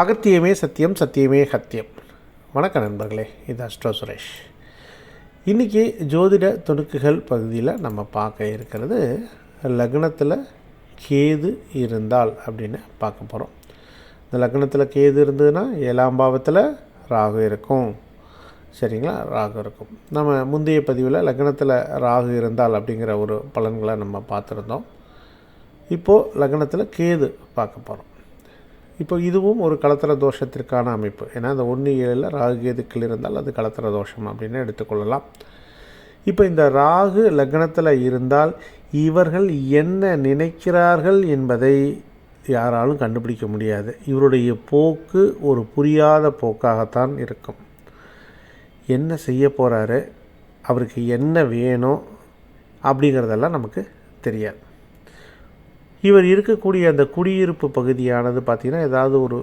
அகத்தியமே சத்தியம் சத்தியமே சத்தியம் வணக்கம் நண்பர்களே இது அஸ்ட்ரோ சுரேஷ். இன்றைக்கி ஜோதிட துணுக்குகள் பகுதியில் நம்ம பார்க்க இருக்கிறது லக்னத்தில் கேது இருந்தால் அப்படின்னு பார்க்க போகிறோம் இந்த லக்னத்தில் கேது இருந்ததுன்னா ஏழாம் பாவத்தில் ராகு இருக்கும். சரிங்களா? ராகு இருக்கும். நம்ம முந்தைய பதிவில் லக்னத்தில் ராகு இருந்தால் அப்படிங்கிற ஒரு பலன்களை நம்ம பார்த்துருந்தோம். இப்போது லக்னத்தில் கேது பார்க்க போகிறோம் இப்போ இதுவும் ஒரு கலத்தர தோஷத்திற்கான அமைப்பு. ஏன்னா அந்த ஒன்று ஏழில் ராகு கேதுக்கள் இருந்தால் அது கலத்தர தோஷம் அப்படின்னு எடுத்துக்கொள்ளலாம். இப்போ இந்த ராகு லக்னத்தில் இருந்தால் இவர்கள் என்ன நினைக்கிறார்கள் என்பதை யாராலும் கண்டுபிடிக்க முடியாது. இவருடைய போக்கு ஒரு புரியாத போக்காகத்தான் இருக்கும். என்ன செய்ய போகிறாரு அவருக்கு என்ன வேணும்? அப்படிங்கிறதெல்லாம் நமக்கு தெரியாது. இவர் இருக்கக்கூடிய அந்த குடியிருப்பு பகுதியானது பார்த்திங்கன்னா ஏதாவது ஒரு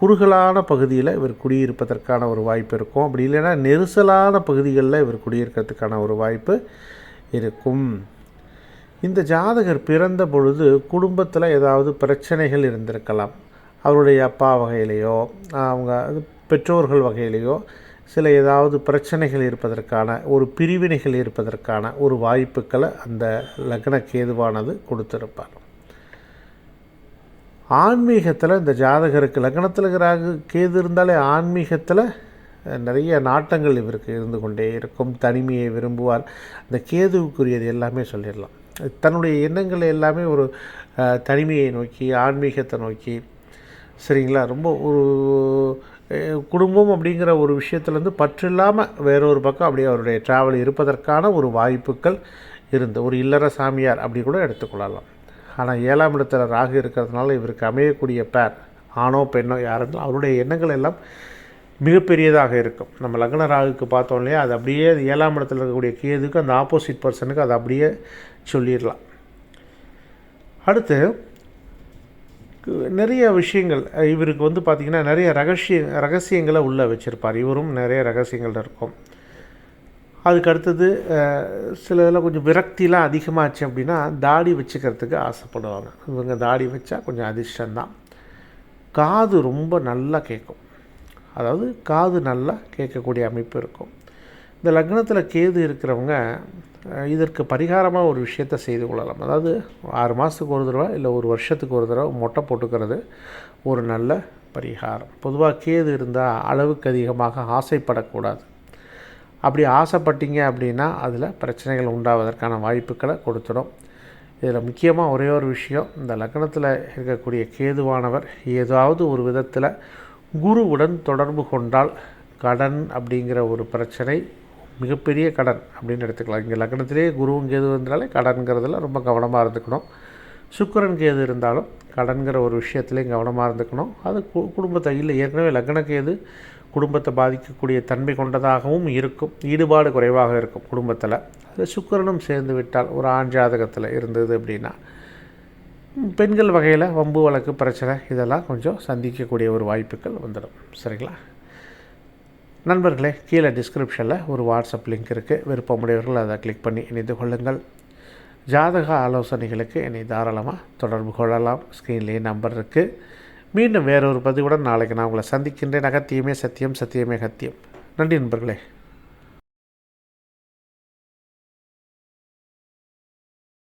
குறுகலான பகுதியில் இவர் குடியிருப்பதற்கான ஒரு வாய்ப்பு இருக்கும். அப்படி இல்லைன்னா நெரிசலான பகுதிகளில் இவர் குடியிருக்கிறதுக்கான ஒரு வாய்ப்பு இருக்கும். இந்த ஜாதகர் பிறந்த பொழுது குடும்பத்தில் ஏதாவது பிரச்சனைகள் இருந்திருக்கலாம். அவருடைய அப்பா வகையிலேயோ அவங்க பெற்றோர்கள் வகையிலேயோ சில ஏதாவது பிரச்சனைகள் இருப்பதற்கான ஒரு பிரிவினைகள் இருப்பதற்கான ஒரு வாய்ப்புகளை அந்த லக்ன கேதுவானது கொடுத்திருப்பார். ஆன்மீகத்தில் இந்த ஜாதகருக்கு லக்னத்தில் இருக்கிறாங்க கேது இருந்தாலே ஆன்மீகத்தில் நிறைய நாட்டங்கள் இவருக்கு இருந்து கொண்டே இருக்கும். தனிமையை விரும்புவார். இந்த கேதுவுக்குரியது எல்லாமே சொல்லிடலாம். தன்னுடைய எண்ணங்கள் எல்லாமே ஒரு தனிமையை நோக்கி ஆன்மீகத்தை நோக்கி சரிங்களா? ரொம்ப ஒரு குடும்பம் அப்படிங்கிற ஒரு விஷயத்துலேருந்து பற்று இல்லாமல் வேறொரு பக்கம் அப்படியே அவருடைய ட்ராவல் இருப்பதற்கான ஒரு வாய்ப்புகள் இருந்து ஒரு இல்லற சாமியார் அப்படி கூட எடுத்துக்கொள்ளலாம். ஆனால் ஏழாம் இடத்துல ராகு இருக்கிறதுனால இவருக்கு அமையக்கூடிய பேர் ஆணோ பெண்ணோ யாருந்தாலும் அவருடைய எண்ணங்கள் எல்லாம் மிகப்பெரியதாக இருக்கும். நம்ம லக்ன ராகுக்கு பார்த்தோம் இல்லையா அது அப்படியே ஏழாம் இடத்துல இருக்கக்கூடிய கேதுக்கு அந்த ஆப்போசிட் பர்சனுக்கு அதை அப்படியே சொல்லிடலாம். அடுத்து நிறைய விஷயங்கள் இவருக்கு வந்து பார்த்திங்கன்னா நிறைய ரகசிய ரகசியங்களை உள்ளே வச்சுருப்பார். இவரும் நிறைய ரகசியங்கள் இருக்கும். அதுக்கு அடுத்தது சில இதில் கொஞ்சம் விரக்திலாம் அதிகமாகச்சு அப்படின்னா தாடி வச்சுக்கிறதுக்கு ஆசைப்படுவாங்க. இவங்க தாடி வச்சா கொஞ்சம் அதிர்ஷ்டந்தான் காது ரொம்ப நல்லா கேட்கும். அதாவது காது நல்லா கேட்கக்கூடிய அமைப்பு இருக்கும். இந்த லக்னத்தில் கேது இருக்கிறவங்க இதற்கு பரிகாரமாக ஒரு விஷயத்தை செய்து கொள்ளலாம். அதாவது ஆறு மாதத்துக்கு ஒரு தடவை இல்லை ஒரு வருஷத்துக்கு ஒரு தடவை மொட்டை போட்டுக்கிறது ஒரு நல்ல பரிகாரம். பொதுவாக கேது இருந்தால் அளவுக்கு அதிகமாக ஆசைப்படக்கூடாது. அப்படி ஆசைப்பட்டீங்க அப்படின்னா அதில் பிரச்சனைகள் உண்டாவதற்கான வாய்ப்புகளை கொடுத்துடும். இதில் முக்கியமாக ஒரே ஒரு விஷயம் இந்த லக்னத்தில் இருக்கக்கூடிய கேதுவானவர் ஏதாவது ஒரு விதத்தில் குருவுடன் தொடர்பு கொண்டால் கடன் அப்படிங்கிற ஒரு பிரச்சனை மிகப்பெரிய கடன் அப்படின்னு எடுத்துக்கலாம். இங்கே லக்னத்திலேயே குருவும் கேது இருந்தாலே கடன்கிறதுல ரொம்ப கவனமாக இருந்துக்கணும். சுக்கரன் கேது இருந்தாலும் கடன்கிற ஒரு விஷயத்துலேயும் கவனமாக இருந்துக்கணும். அது கு குடும்பத்தை இல்லை ஏற்கனவே லக்ன கேது குடும்பத்தை பாதிக்கக்கூடிய தன்மை கொண்டதாகவும் இருக்கும். ஈடுபாடு குறைவாக இருக்கும் குடும்பத்தில். அது சுக்கரனும் சேர்ந்து விட்டால் ஒரு ஆண் ஜாதகத்தில் இருந்தது அப்படின்னா பெண்கள் வகையில் வம்பு வழக்கு பிரச்சனை இதெல்லாம் கொஞ்சம் சந்திக்கக்கூடிய ஒரு வாய்ப்புகள் வந்துடும். சரிங்களா? நண்பர்களே கீழே டிஸ்கிரிப்ஷனில் ஒரு வாட்ஸ்அப் லிங்க் இருக்குது விருப்பமுடையவர்கள் அதை கிளிக் பண்ணி இணைந்து கொள்ளுங்கள். ஜாதக ஆலோசனைகளுக்கு என்னை தாராளமாக தொடர்பு கொள்ளலாம். ஸ்க்ரீன்லேயே நம்பர் இருக்குது மீண்டும் வேறொரு பதிவுடன் நாளைக்கு நான் உங்களை சந்திக்கின்றேன். அகத்தியமே சத்தியம் சத்தியமே கத்தியம் நன்றி நண்பர்களே.